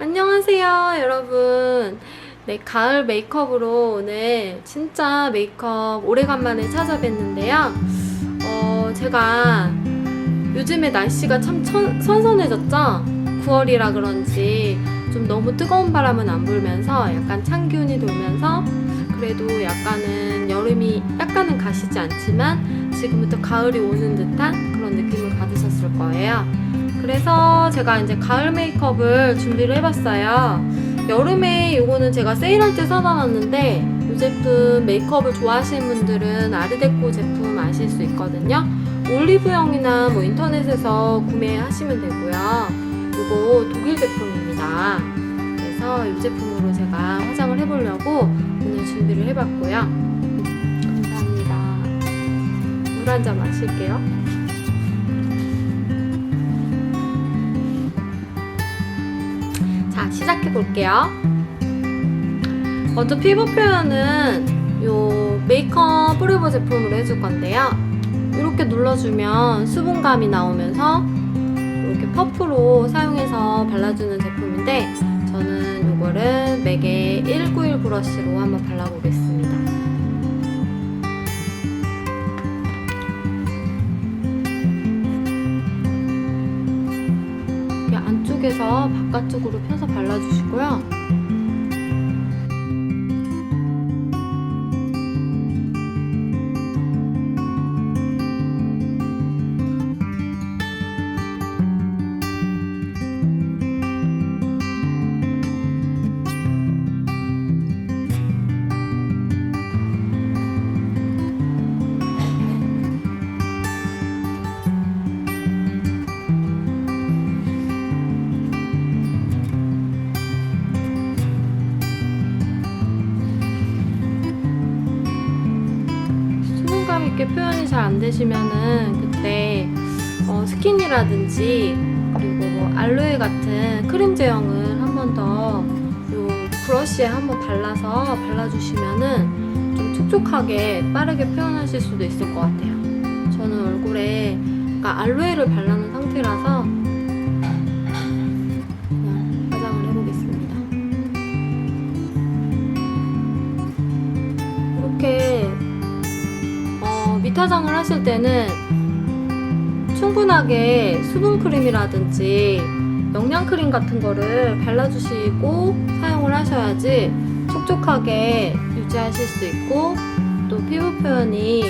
안녕하세요, 여러분. 네, 가을 메이크업으로 오늘 진짜 메이크업 오래간만에 찾아뵀는데요. 어, 제가 요즘에 날씨가 참 천- 선선해졌죠? 9월이라 그런지 좀 너무 뜨거운 바람은 안 불면서 약간 찬 기운이 돌면서 그래도 약간은 여름이 약간은 가시지 않지만 지금부터 가을이 오는 듯한 그런 느낌을 받으셨을 거예요. 그래서 제가 이제 가을 메이크업을 준비를 해봤어요. 여름에 이거는 제가 세일할 때 사다 놨는데 이 제품 메이크업을 좋아하시는 분들은 아르데코 제품 아실 수 있거든요. 올리브영이나 뭐 인터넷에서 구매하시면 되고요. 이거 독일 제품입니다. 그래서 이 제품으로 제가 화장을 해보려고 오늘 준비를 해봤고요. 감사합니다. 물 한 잔 마실게요. 자, 시작해 볼게요. 먼저 피부 표현은 요 메이크업 프리버 제품으로 해줄 건데요. 이렇게 눌러주면 수분감이 나오면서 이렇게 퍼프로 사용해서 발라주는 제품인데 저는 이거를 맥의 191 브러쉬로 한번 발라보겠습니다. 안쪽에서 바깥쪽으로 펴서 발라주시고요. 있게 표현이 잘 안 되시면은 그때 어, 스킨이라든지 그리고 뭐 알로에 같은 크림 제형을 한 번더요 브러쉬에 한번 발라서 발라주시면은 좀 촉촉하게 빠르게 표현하실 수도 있을 것 같아요. 저는 얼굴에 그러니까 알로에를 바르는 상태라서 어, 밑화장을 하실 때는 충분하게 수분크림이라든지 영양크림 같은 거를 발라주시고 사용을 하셔야지 촉촉하게 유지하실 수 있고 또 피부 표현이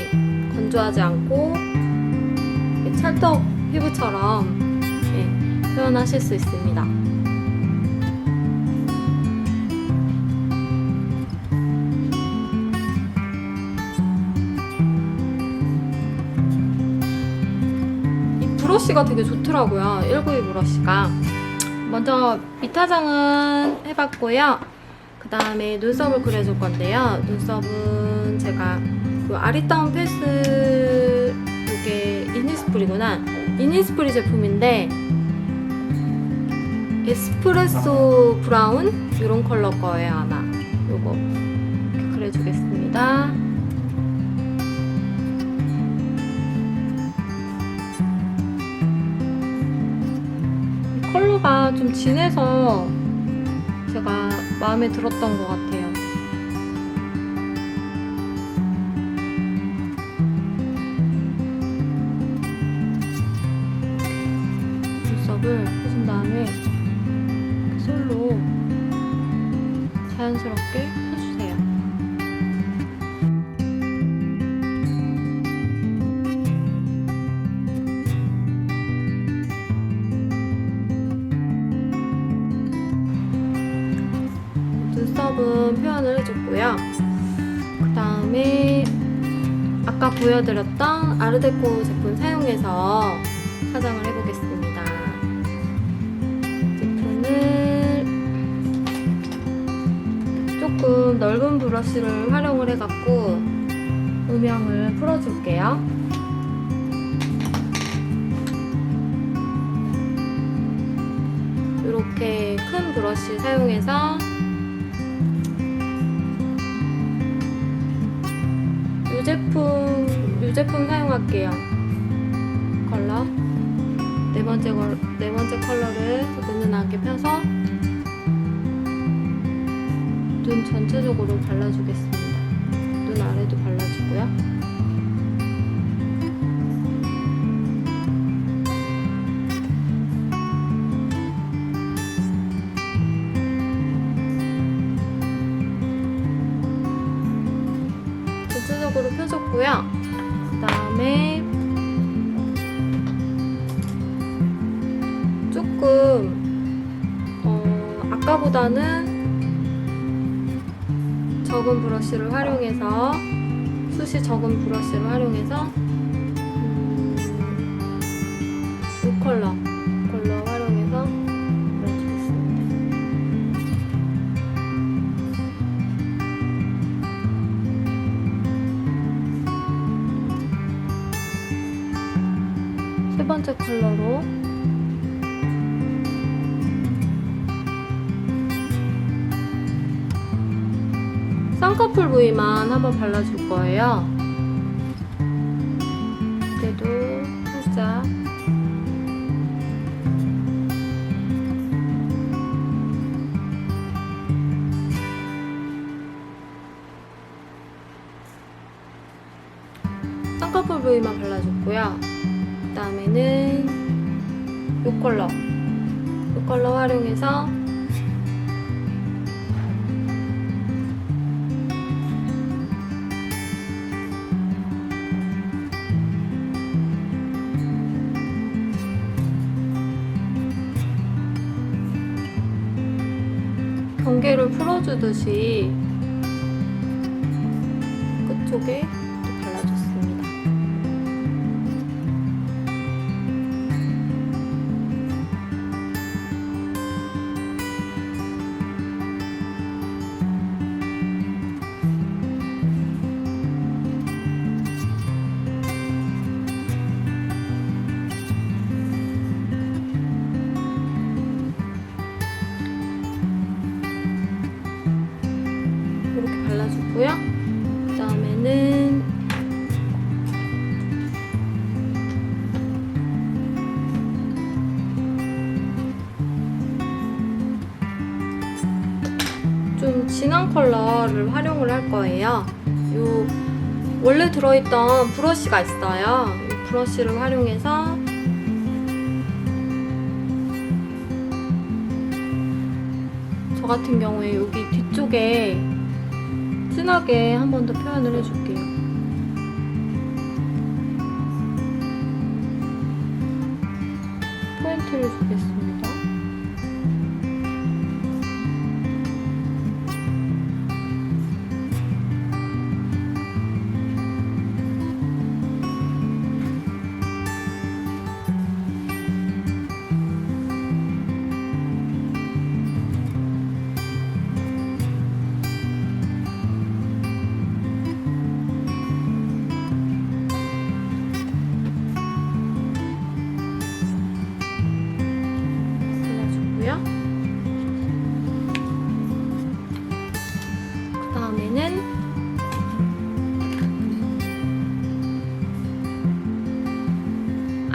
건조하지 않고 찰떡 피부처럼 예, 표현하실 수 있습니다. 브러쉬가 되게 좋더라고요. 192 브러쉬가. 먼저 밑화장은 해봤고요. 그 다음에 눈썹을 그려줄 건데요. 눈썹은 제가 그 아리따운 패스 이게 이니스프리구나. 이니스프리 제품인데 에스프레소 브라운 이런 컬러 거예요 아마. 요거 이렇게 그려주겠습니다. 컬러가 좀 진해서 제가 마음에 들었던 것 같아요. 눈썹을 해준 다음에 이렇게 솔로 자연스럽게 보여드렸던 아르데코 제품 사용해서 화장을 해보겠습니다. 제품을 조금 넓은 브러쉬를 활용을 해갖고 음영을 풀어줄게요. 이렇게 큰 브러쉬 사용해서 이 제품 이 제품 사용할게요. 컬러 네 번째 걸, 네 번째 컬러를 은은하게 펴서 눈 전체적으로 발라주겠습니다. 눈 아래도 발라주고요. 어, 아까보다는 적은 브러쉬를 활용해서 숱이 적은 브러쉬를 활용해서 음, 이 컬러 컬러 쌍꺼풀 부위만 한번 발라줄 거예요. 그때도 살짝 쌍꺼풀 부위만 발라줬고요. 그 다음에는 이 컬러 이 컬러 활용해서 경계를 풀어주듯이 끝쪽에 컬러를 활용을 할 거예요. 요 원래 들어있던 브러쉬가 있어요. 이 브러쉬를 활용해서 저 같은 경우에 여기 뒤쪽에 진하게 한 번 더 표현을 해줄게요. 포인트를 주겠습니다.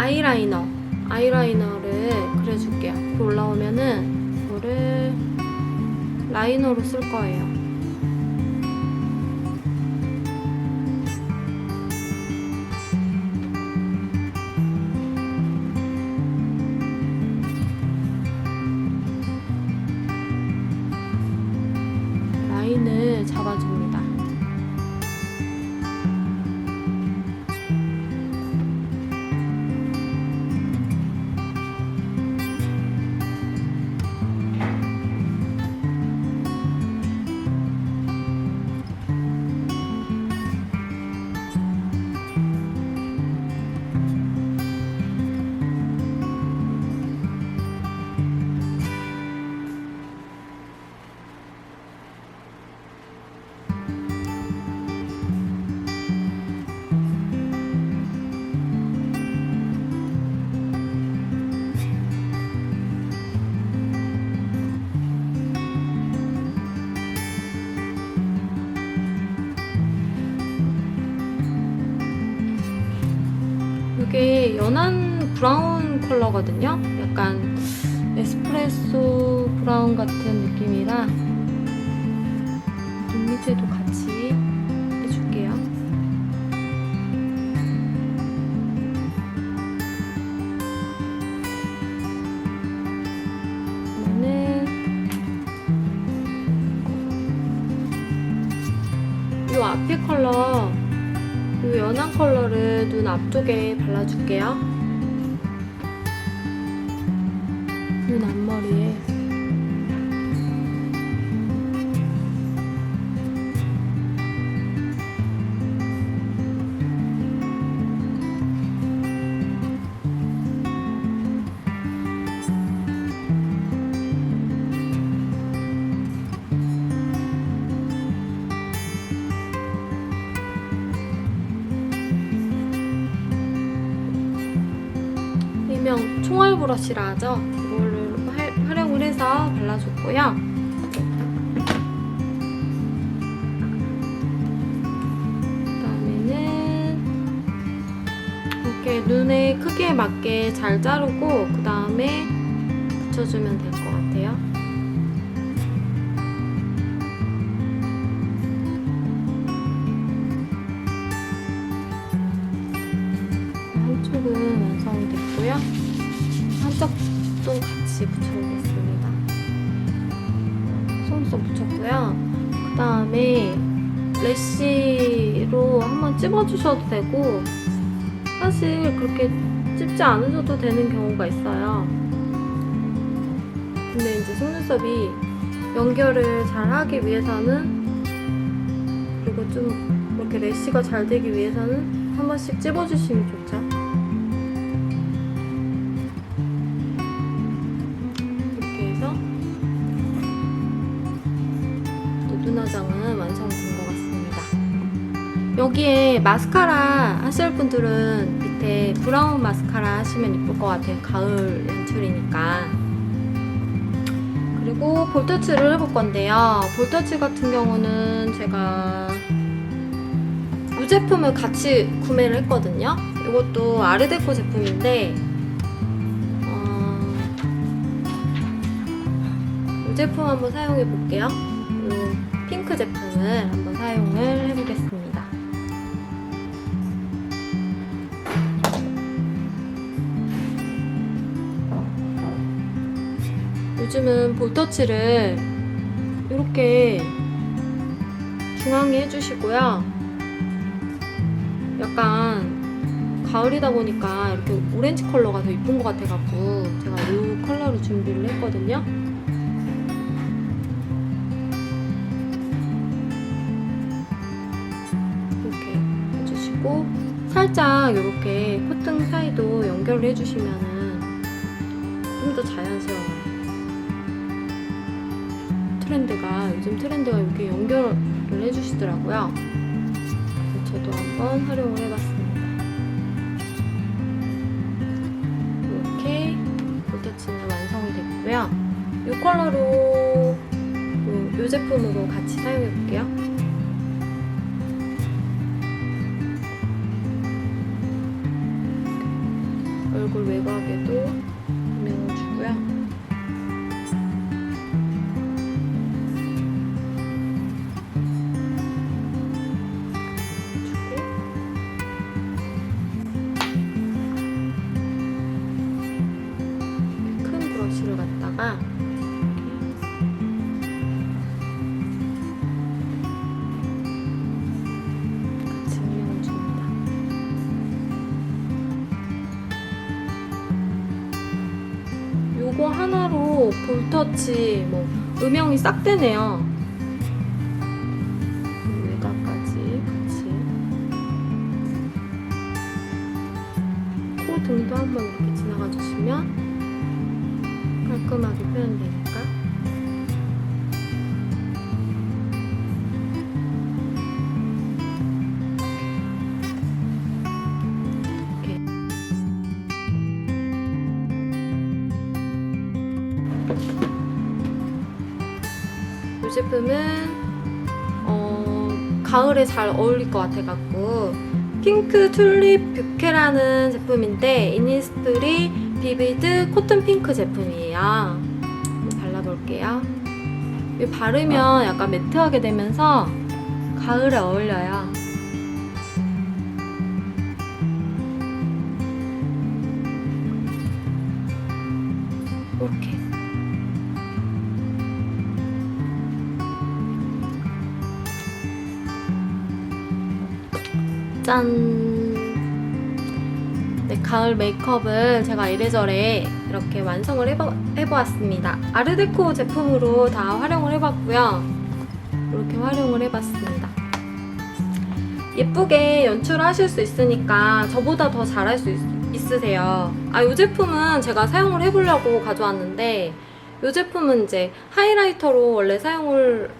아이라이너 아이라이너를 그려줄게요. 올라오면은 이거를 라이너로 쓸 거예요. 연한 브라운 컬러거든요. 약간 에스프레소 브라운 같은 느낌이라 밑에도 같이 연한 컬러를 눈 앞쪽에 발라줄게요. 브러쉬라 하죠. 활, 활용을 해서 발라줬고요. 그다음에는 이렇게 눈의 크기에 맞게 잘 자르고 그 다음에 붙여주면 될 것 같아요. 한쪽도 같이 붙여보겠습니다. 속눈썹 붙였고요. 그 다음에 래쉬로 한번 찝어주셔도 되고 사실 그렇게 찝지 않으셔도 되는 경우가 있어요. 근데 이제 속눈썹이 연결을 잘 하기 위해서는 그리고 좀 이렇게 래쉬가 잘 되기 위해서는 한 번씩 찝어주시면 좋죠. 여기에 마스카라 하실 분들은 밑에 브라운 마스카라 하시면 이쁠 것 같아요. 가을 연출이니까. 그리고 볼터치를 해볼 건데요. 볼터치 같은 경우는 제가 이 제품을 같이 구매를 했거든요. 이것도 아르데코 제품인데 어, 이 제품 한번 사용해 볼게요. 이 핑크 제품을 한번 사용을 해보겠습니다. 요즘은 볼터치를 이렇게 중앙에 해주시고요. 약간 가을이다 보니까 이렇게 오렌지 컬러가 더 이쁜 것 같아갖고 제가 이 컬러로 준비를 했거든요. 이렇게 해주시고 살짝 이렇게 콧등 사이도 연결을 해주시면은 좀 더 자연스러워요. 트렌드가 요즘 트렌드가 이렇게 연결을 해주시더라고요. 저도 한번 활용을 해봤습니다. 이렇게 볼터치는 완성이 됐고요. 이 컬러로 이, 이 제품으로 같이 사용해 볼게요. 얼굴 외곽에도 요거 하나로 볼터치 뭐 음영이 싹 되네요. 제품은 어, 가을에 잘 어울릴 것 같아갖고 핑크 튤립 뷰케라는 제품인데 이니스프리 비비드 코튼 핑크 제품이에요. 한번 발라볼게요. 이 바르면 약간 매트하게 되면서 가을에 어울려요. 이렇게. 짠! 네, 가을 메이크업을 제가 이래저래 이렇게 완성을 해보, 해보았습니다. 아르데코 제품으로 다 활용을 해봤고요. 이렇게 활용을 해봤습니다. 예쁘게 연출하실 수 있으니까 저보다 더 잘할 수 있, 있으세요. 아, 이 제품은 제가 사용을 해보려고 가져왔는데 이 제품은 이제 하이라이터로 원래 사용을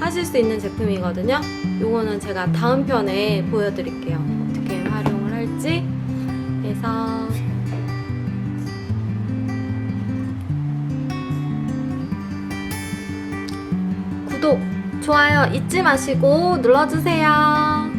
하실 수 있는 제품이거든요. 요거는 제가 다음 편에 보여드릴게요. 어떻게 활용을 할지. 그래서 구독, 좋아요 잊지 마시고 눌러주세요.